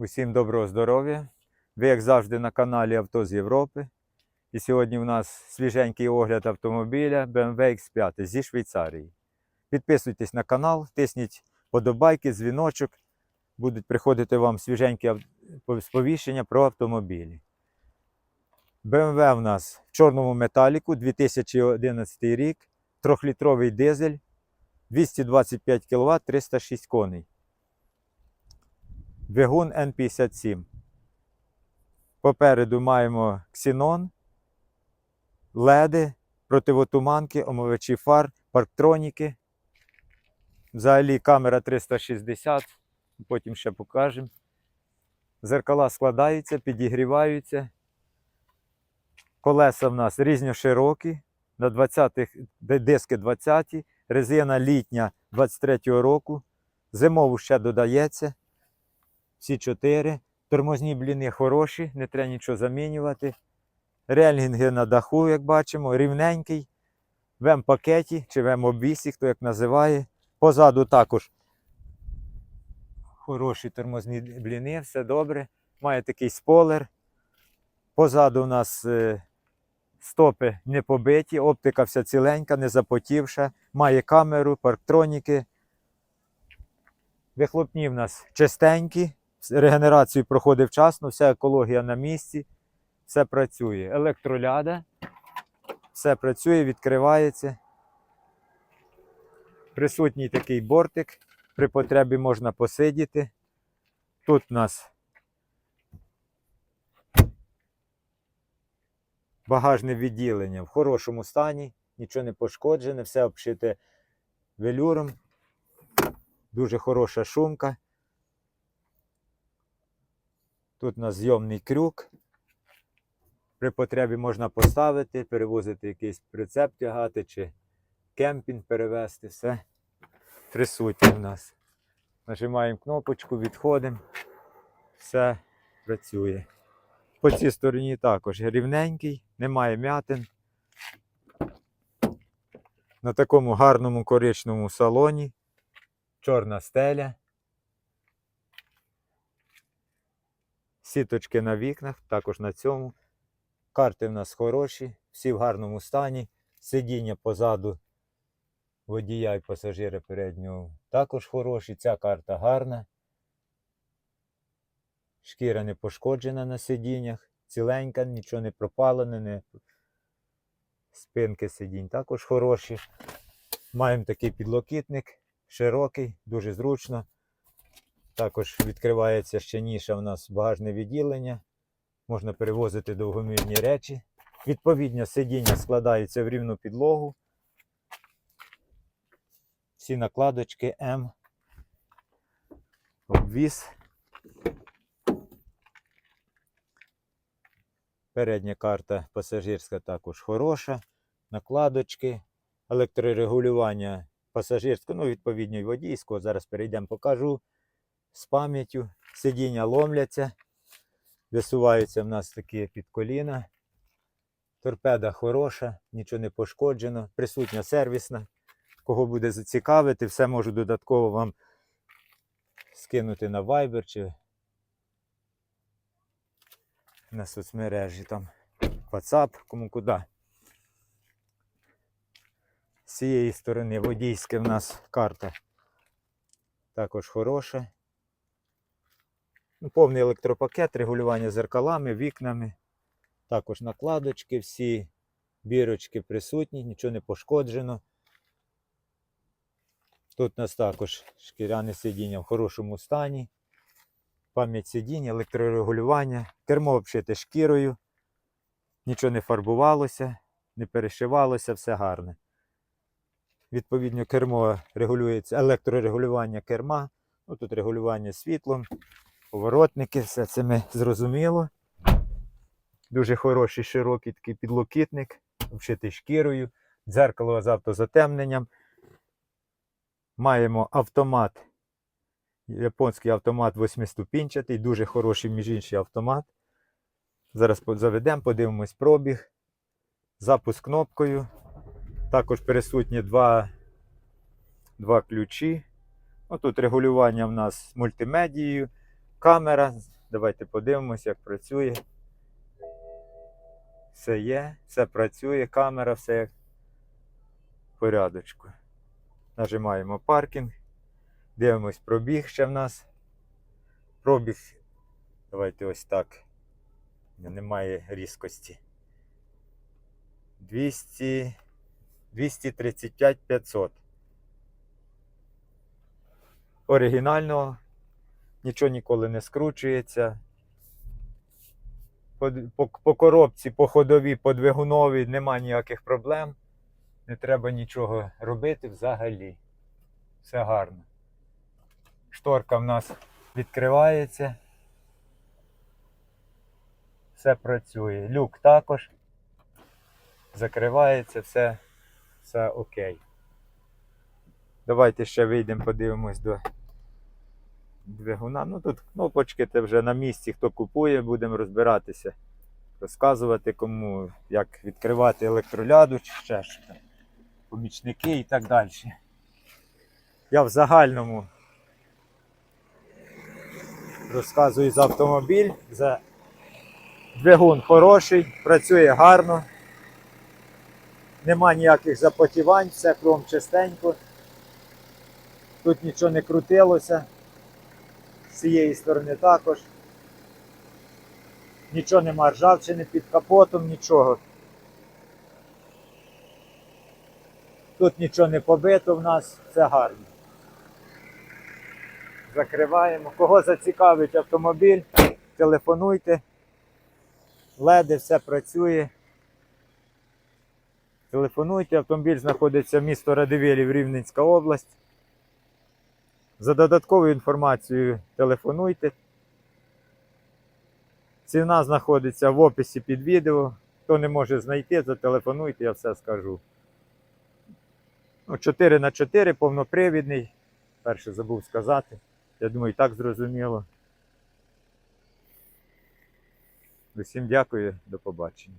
Усім доброго здоров'я. Ви, як завжди, на каналі Авто з Європи. І сьогодні у нас свіженький огляд автомобіля BMW X5 зі Швейцарії. Підписуйтесь на канал, тисніть подобайки, дзвіночок. Будуть приходити вам свіженькі сповіщення про автомобілі. BMW у нас в чорному металіку 2011 рік, 3-літровий дизель, 225 кВт, 306 коней. Двигун N57. Попереду маємо ксенон, леди, противотуманки, омивачі фар, парктроніки. Взагалі камера 360, потім ще покажемо. Зеркала складаються, підігріваються. Колеса в нас різноширокі. На 20-х диски 20, резина літня 23-го року. Зимову ще додається. Всі чотири. Тормозні бліни хороші, не треба нічого замінювати. Рельгінги на даху, як бачимо, рівненький. В М-пакеті чи в М-обвісі, хто як називає. Позаду також хороші тормозні бліни, все добре. Має такий спойлер. Позаду у нас е, стопи не побиті, оптика вся ціленька, не запотівша. Має камеру, парктроніки. Вихлопні в нас чистенькі, регенерацію проходить вчасно, вся екологія на місці, все працює. Електроляда, все працює, відкривається. Присутній такий бортик, при потребі можна посидіти. Тут у нас багажне відділення в хорошому стані, нічого не пошкоджене, все обшите велюром. Дуже хороша шумка. Тут у нас зйомний крюк. При потребі можна поставити, перевозити якийсь прицеп тягати чи кемпінг перевезти. Все присутнє в нас. Нажимаємо кнопочку, відходимо. Все працює. По цій стороні також рівненький, немає м'ятин. На такому гарному коричному салоні. Чорна стеля. Сіточки на вікнах, також на цьому. Карти в нас хороші, всі в гарному стані. Сидіння позаду водія і пасажира переднього також хороші. Ця карта гарна. Шкіра не пошкоджена на сидіннях, ціленька, нічого не пропалене, не... спинки сидінь також хороші. Маємо такий підлокітник, широкий, дуже зручно. Також відкривається ще ніша у нас багажне відділення. Можна перевозити довгомірні речі. Відповідно, сидіння складається в рівну підлогу. Всі накладочки М. Обвіз. Передня карта пасажирська також хороша. Накладочки, електрорегулювання пасажирського, ну, відповідно, і водійського. Зараз перейдемо, покажу з пам'яттю. Сидіння ломляться. Висуваються в нас такі під коліна. Торпеда хороша, нічого не пошкоджено. Присутня сервісна. Кого буде зацікавити, все можу додатково вам скинути на Viber чи на соцмережі там WhatsApp, кому куди. З цієї сторони водійська в нас карта також хороша. Ну, повний електропакет, регулювання зеркалами, вікнами. Також накладочки, всі бірочки присутні, нічого не пошкоджено. Тут у нас також шкіряне сидіння в хорошому стані. Пам'ять сидіння, електрорегулювання, кермо обшите шкірою. Нічого не фарбувалося, не перешивалося, все гарне. Відповідно, кермо регулюється, електрорегулювання керма. Ну, тут регулювання світлом, поворотники, все це ми зрозуміло. Дуже хороший широкий такий підлокітник, обшитий шкірою, дзеркало з автозатемненням. Маємо автомат, японський автомат восьмиступінчатий, дуже хороший між інший автомат. Зараз заведемо, подивимось пробіг. Запуск кнопкою. Також присутні два, два ключі. Отут регулювання в нас мультимедією, Камера. Давайте подивимося, як працює. Все є, все працює, камера, все як в порядочку. Нажимаємо паркінг. Дивимось пробіг ще в нас. Пробіг. Давайте ось так. Немає різкості. 200, 235 500. Оригінального. Нічого ніколи не скручується. По, по, по коробці, по ходовій, по двигуновій нема ніяких проблем. Не треба нічого робити взагалі. Все гарно. Шторка в нас відкривається. Все працює. Люк також закривається, все, все окей. Давайте ще вийдемо, подивимось до двигуна. Ну тут кнопочки це вже на місці, хто купує, будемо розбиратися, розказувати кому, як відкривати електроляду чи ще що там, помічники і так далі. Я в загальному розказую за автомобіль, за двигун хороший, працює гарно. Нема ніяких запотівань, все кругом чистенько. Тут нічого не крутилося. З цієї сторони також. Нічого нема ржавчини під капотом, нічого. Тут нічого не побито в нас, все гарно. Закриваємо. Кого зацікавить автомобіль, телефонуйте. Леди, все працює. Телефонуйте, автомобіль знаходиться в місто Радивилів, Рівненська область. За додатковою інформацією телефонуйте. Ціна знаходиться в описі під відео. Хто не може знайти, зателефонуйте, я все скажу. Ну, 4 на 4 повнопривідний. Перше забув сказати. Я думаю, і так зрозуміло. Усім дякую, до побачення.